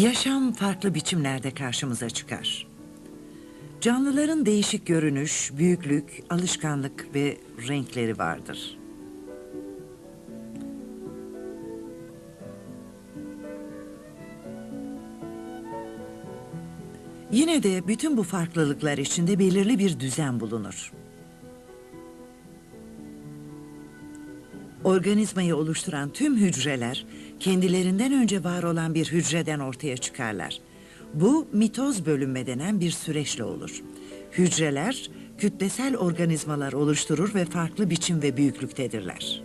Yaşam farklı biçimlerde karşımıza çıkar. Canlıların değişik görünüş, büyüklük, alışkanlık ve renkleri vardır. Yine de bütün bu farklılıklar içinde belirli bir düzen bulunur. Organizmayı oluşturan tüm hücreler kendilerinden önce var olan bir hücreden ortaya çıkarlar. Bu mitoz bölünme denen bir süreçle olur. Hücreler kütlesel organizmalar oluşturur ve farklı biçim ve büyüklüktedirler.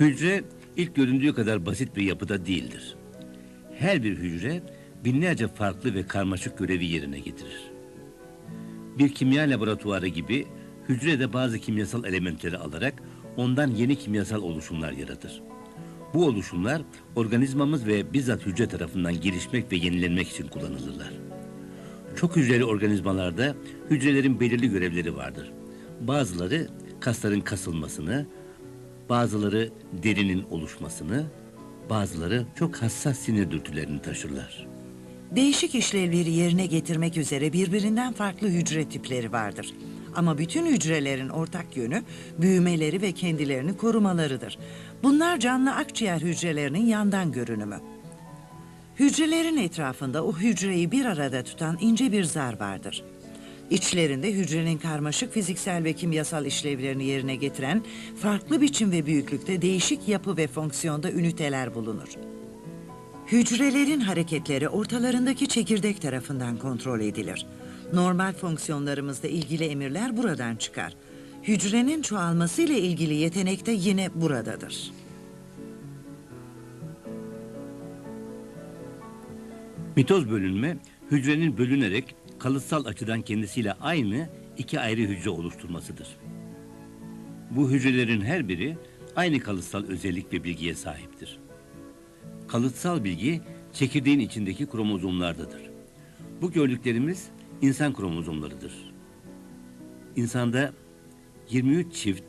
Hücre ilk göründüğü kadar basit bir yapıda değildir. Her bir hücre binlerce farklı ve karmaşık görevi yerine getirir. Bir kimya laboratuvarı gibi hücre de bazı kimyasal elementleri alarak ondan yeni kimyasal oluşumlar yaratır. Bu oluşumlar organizmamız ve bizzat hücre tarafından gelişmek ve yenilenmek için kullanılırlar. Çok hücreli organizmalarda hücrelerin belirli görevleri vardır. Bazıları kasların kasılmasını, bazıları derinin oluşmasını, bazıları çok hassas sinir dürtülerini taşırlar. Değişik işlevleri yerine getirmek üzere birbirinden farklı hücre tipleri vardır. Ama bütün hücrelerin ortak yönü büyümeleri ve kendilerini korumalarıdır. Bunlar canlı akciğer hücrelerinin yandan görünümü. Hücrelerin etrafında o hücreyi bir arada tutan ince bir zar vardır. İçlerinde hücrenin karmaşık fiziksel ve kimyasal işlevlerini yerine getiren farklı biçim ve büyüklükte değişik yapı ve fonksiyonda üniteler bulunur. Hücrelerin hareketleri ortalarındaki çekirdek tarafından kontrol edilir. Normal fonksiyonlarımızda ilgili emirler buradan çıkar. Hücrenin çoğalması ile ilgili yetenek de yine buradadır. Mitoz bölünme, hücrenin bölünerek kalıtsal açıdan kendisiyle aynı iki ayrı hücre oluşturmasıdır. Bu hücrelerin her biri aynı kalıtsal özellik ve bilgiye sahiptir. Kalıtsal bilgi çekirdeğin içindeki kromozomlardadır. Bu gördüklerimiz insan kromozomlarıdır. İnsanda 23 çift,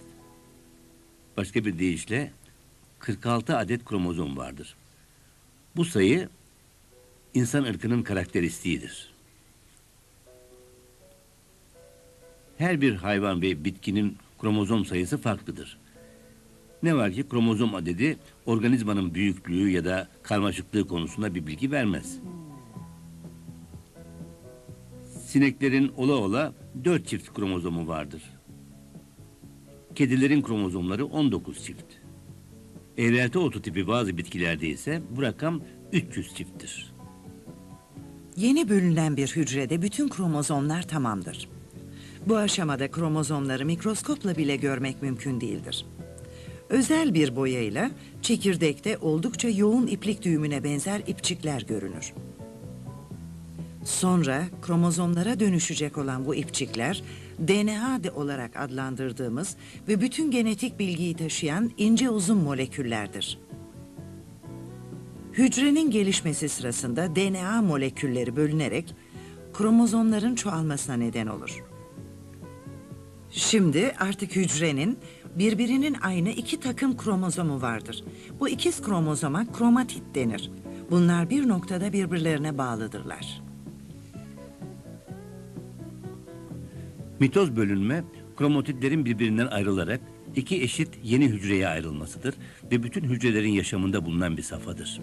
başka bir deyişle 46 adet kromozom vardır. Bu sayı insan ırkının karakteristiğidir. Her bir hayvan ve bitkinin kromozom sayısı farklıdır. Ne var ki kromozom adedi organizmanın büyüklüğü ya da karmaşıklığı konusunda bir bilgi vermez. Sineklerin ola ola dört çift kromozomu vardır. Kedilerin kromozomları 19 çift. Eğrelti otu tipi bazı bitkilerde ise bu rakam 300 çifttir. Yeni bölünen bir hücrede bütün kromozomlar tamamdır. Bu aşamada kromozomları mikroskopla bile görmek mümkün değildir. Özel bir boyayla çekirdekte oldukça yoğun iplik düğümüne benzer ipçikler görünür. Sonra kromozomlara dönüşecek olan bu ipçikler DNA de olarak adlandırdığımız ve bütün genetik bilgiyi taşıyan ince uzun moleküllerdir. Hücrenin gelişmesi sırasında DNA molekülleri bölünerek kromozomların çoğalmasına neden olur. Şimdi artık hücrenin birbirinin aynı iki takım kromozomu vardır. Bu ikiz kromozoma kromatit denir. Bunlar bir noktada birbirlerine bağlıdırlar. Mitoz bölünme, kromatitlerin birbirinden ayrılarak iki eşit yeni hücreye ayrılmasıdır ve bütün hücrelerin yaşamında bulunan bir safhadır.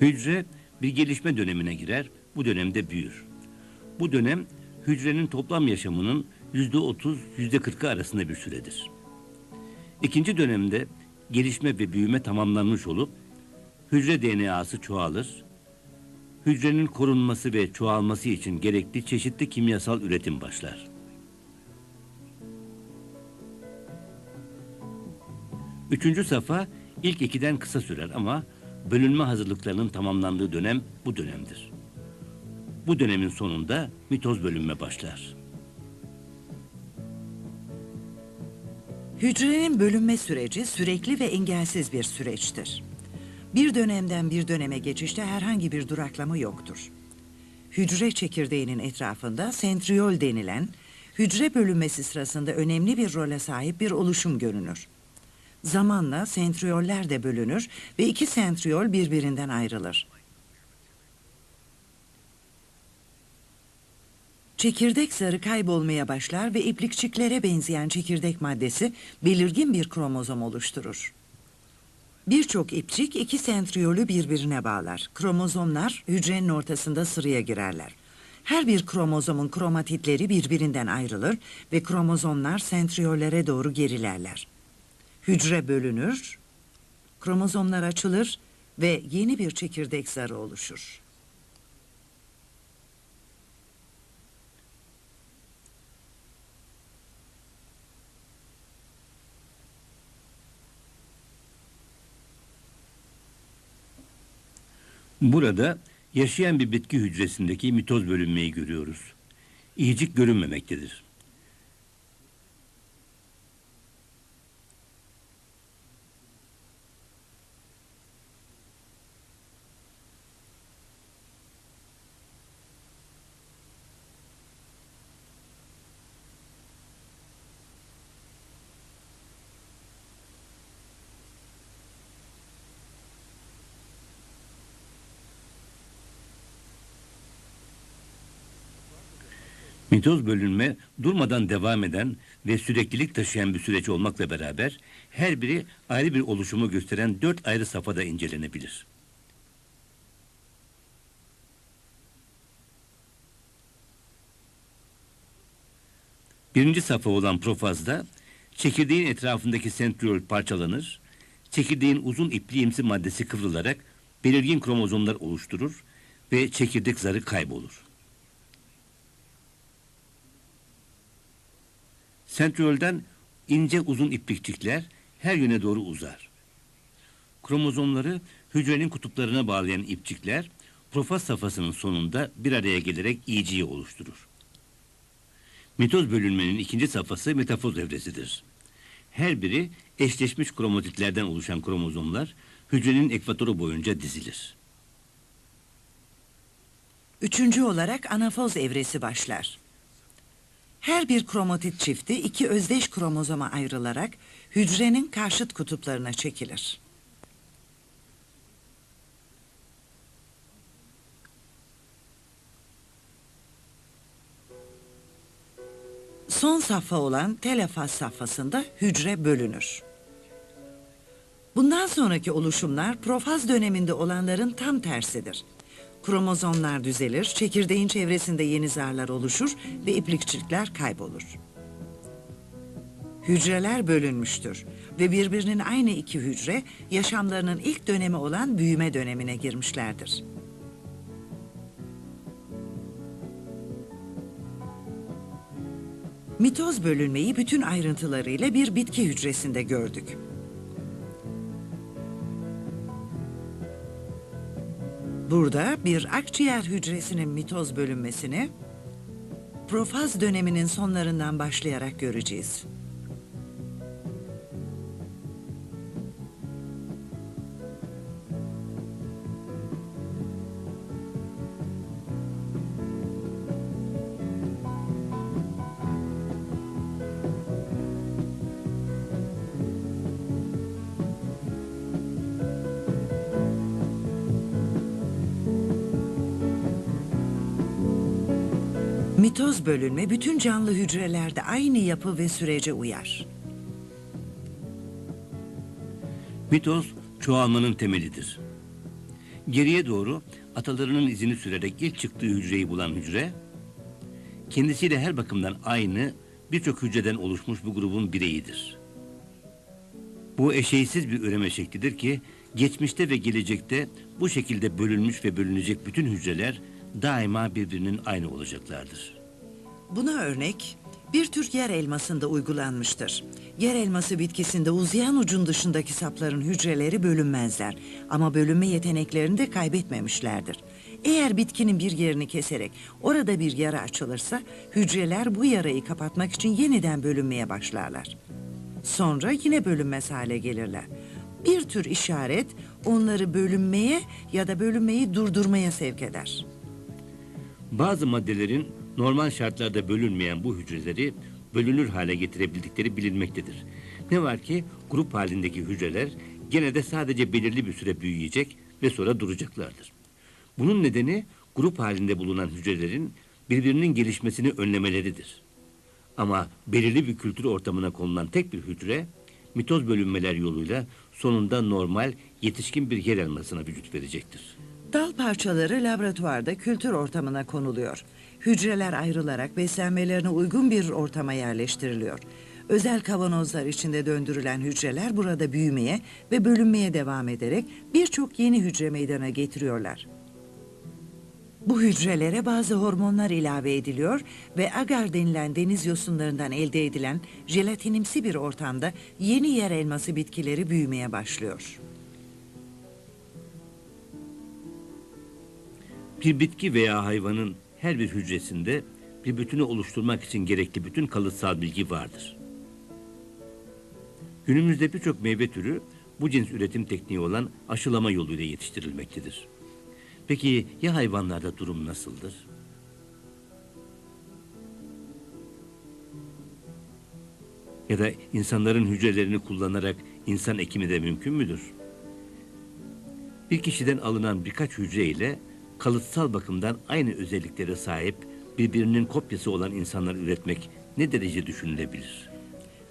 Hücre bir gelişme dönemine girer, bu dönemde büyür. Bu dönem hücrenin toplam yaşamının yüzde otuz, yüzde kırkı arasında bir süredir. İkinci dönemde gelişme ve büyüme tamamlanmış olup hücre DNA'sı çoğalır. Hücrenin korunması ve çoğalması için gerekli çeşitli kimyasal üretim başlar. Üçüncü safa ilk ikiden kısa sürer ama bölünme hazırlıklarının tamamlandığı dönem bu dönemdir. Bu dönemin sonunda mitoz bölünme başlar. Hücrenin bölünme süreci sürekli ve engelsiz bir süreçtir. Bir dönemden bir döneme geçişte herhangi bir duraklama yoktur. Hücre çekirdeğinin etrafında sentriyol denilen hücre bölünmesi sırasında önemli bir role sahip bir oluşum görünür. Zamanla sentriyoller de bölünür ve iki sentriyol birbirinden ayrılır. Çekirdek zarı kaybolmaya başlar ve iplikçiklere benzeyen çekirdek maddesi belirgin bir kromozom oluşturur. Birçok ipçik iki sentriyolü birbirine bağlar. Kromozomlar hücrenin ortasında sıraya girerler. Her bir kromozomun kromatitleri birbirinden ayrılır ve kromozomlar sentriyollere doğru gerilerler. Hücre bölünür, kromozomlar açılır ve yeni bir çekirdek zarı oluşur. Burada yaşayan bir bitki hücresindeki mitoz bölünmeyi görüyoruz. İyicik görünmemektedir. Mitoz bölünme durmadan devam eden ve süreklilik taşıyan bir süreç olmakla beraber her biri ayrı bir oluşumu gösteren dört ayrı safhada incelenebilir. Birinci safha olan profazda çekirdeğin etrafındaki sentriol parçalanır, çekirdeğin uzun ipliğimsi maddesi kıvrılarak belirgin kromozomlar oluşturur ve çekirdek zarı kaybolur. Sentriolden ince uzun iplikçikler her yöne doğru uzar. Kromozomları hücrenin kutuplarına bağlayan ipçikler profaz safhasının sonunda bir araya gelerek iyiciyi oluşturur. Mitoz bölünmenin ikinci safhası metafoz evresidir. Her biri eşleşmiş kromatitlerden oluşan kromozomlar hücrenin ekvatoru boyunca dizilir. Üçüncü olarak anafoz evresi başlar. Her bir kromatit çifti iki özdeş kromozoma ayrılarak hücrenin karşıt kutuplarına çekilir. Son safha olan telefaz safhasında hücre bölünür. Bundan sonraki oluşumlar profaz döneminde olanların tam tersidir. Kromozomlar düzelir, çekirdeğin çevresinde yeni zarlar oluşur ve iplikçikler kaybolur. Hücreler bölünmüştür ve birbirinin aynı iki hücre yaşamlarının ilk dönemi olan büyüme dönemine girmişlerdir. Mitoz bölünmeyi bütün ayrıntılarıyla bir bitki hücresinde gördük. Burada bir akciğer hücresinin mitoz bölünmesini profaz döneminin sonlarından başlayarak göreceğiz. Mitoz bölünme bütün canlı hücrelerde aynı yapı ve sürece uyar. Mitoz çoğalmanın temelidir. Geriye doğru atalarının izini sürerek ilk çıktığı hücreyi bulan hücre, kendisiyle her bakımdan aynı birçok hücreden oluşmuş bu grubun bireyidir. Bu eşeğsiz bir üreme şeklidir ki, geçmişte ve gelecekte bu şekilde bölünmüş ve bölünecek bütün hücreler daima birbirinin aynı olacaklardır. Buna örnek bir tür yer elmasında uygulanmıştır. Yer elması bitkisinde uzayan ucun dışındaki sapların hücreleri bölünmezler ama bölünme yeteneklerini de kaybetmemişlerdir. Eğer bitkinin bir yerini keserek orada bir yara açılırsa hücreler bu yarayı kapatmak için yeniden bölünmeye başlarlar. Sonra yine bölünmez hale gelirler. Bir tür işaret onları bölünmeye ya da bölünmeyi durdurmaya sevk eder. Bazı maddelerin Normal şartlarda bölünmeyen bu hücreleri bölünür hale getirebildikleri bilinmektedir. Ne var ki grup halindeki hücreler gene de sadece belirli bir süre büyüyecek ve sonra duracaklardır. Bunun nedeni grup halinde bulunan hücrelerin birbirinin gelişmesini önlemeleridir. Ama belirli bir kültür ortamına konulan tek bir hücre mitoz bölünmeler yoluyla sonunda normal yetişkin bir yer elmasına vücut verecektir. Dal parçaları laboratuvarda kültür ortamına konuluyor. Hücreler ayrılarak beslenmelerine uygun bir ortama yerleştiriliyor. Özel kavanozlar içinde döndürülen hücreler burada büyümeye ve bölünmeye devam ederek birçok yeni hücre meydana getiriyorlar. Bu hücrelere bazı hormonlar ilave ediliyor ve agar denilen deniz yosunlarından elde edilen jelatinimsi bir ortamda yeni yer elması bitkileri büyümeye başlıyor. Bir bitki veya hayvanın her bir hücresinde bir bütünü oluşturmak için gerekli bütün kalıtsal bilgi vardır. Günümüzde birçok meyve türü bu cins üretim tekniği olan aşılama yoluyla yetiştirilmektedir. Peki ya hayvanlarda durum nasıldır? Ya da insanların hücrelerini kullanarak insan ekimi de mümkün müdür? Bir kişiden alınan birkaç hücre ile kalıtsal bakımdan aynı özelliklere sahip birbirinin kopyası olan insanlar üretmek ne derece düşünülebilir?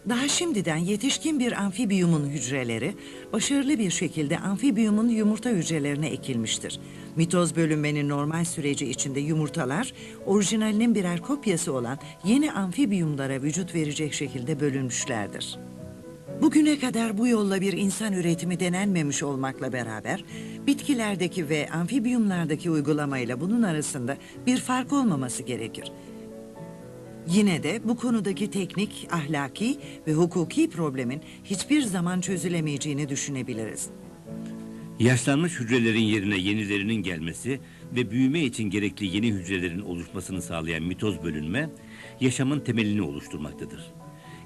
Daha şimdiden yetişkin bir amfibiyumun hücreleri başarılı bir şekilde amfibiyumun yumurta hücrelerine ekilmiştir. Mitoz bölünmenin normal süreci içinde yumurtalar orijinalinin birer kopyası olan yeni amfibiyumlara vücut verecek şekilde bölünmüşlerdir. Bugüne kadar bu yolla bir insan üretimi denenmemiş olmakla beraber bitkilerdeki ve amfibiyumlardaki uygulamayla bunun arasında bir fark olmaması gerekir. Yine de bu konudaki teknik, ahlaki ve hukuki problemin hiçbir zaman çözülemeyeceğini düşünebiliriz. Yaşlanmış hücrelerin yerine yenilerinin gelmesi ve büyüme için gerekli yeni hücrelerin oluşmasını sağlayan mitoz bölünme, yaşamın temelini oluşturmaktadır.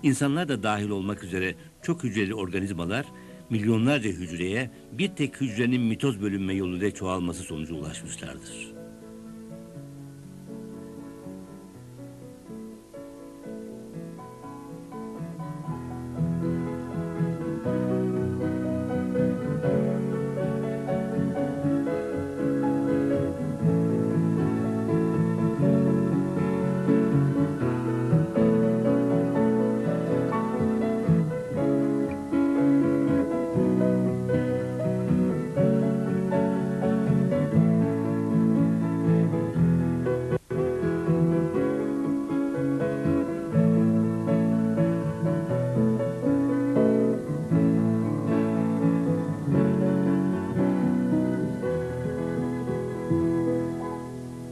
İnsanlar da dahil olmak üzere çok hücreli organizmalar, milyonlarca hücreye bir tek hücrenin mitoz bölünme yoluyla çoğalması sonucu ulaşmışlardır.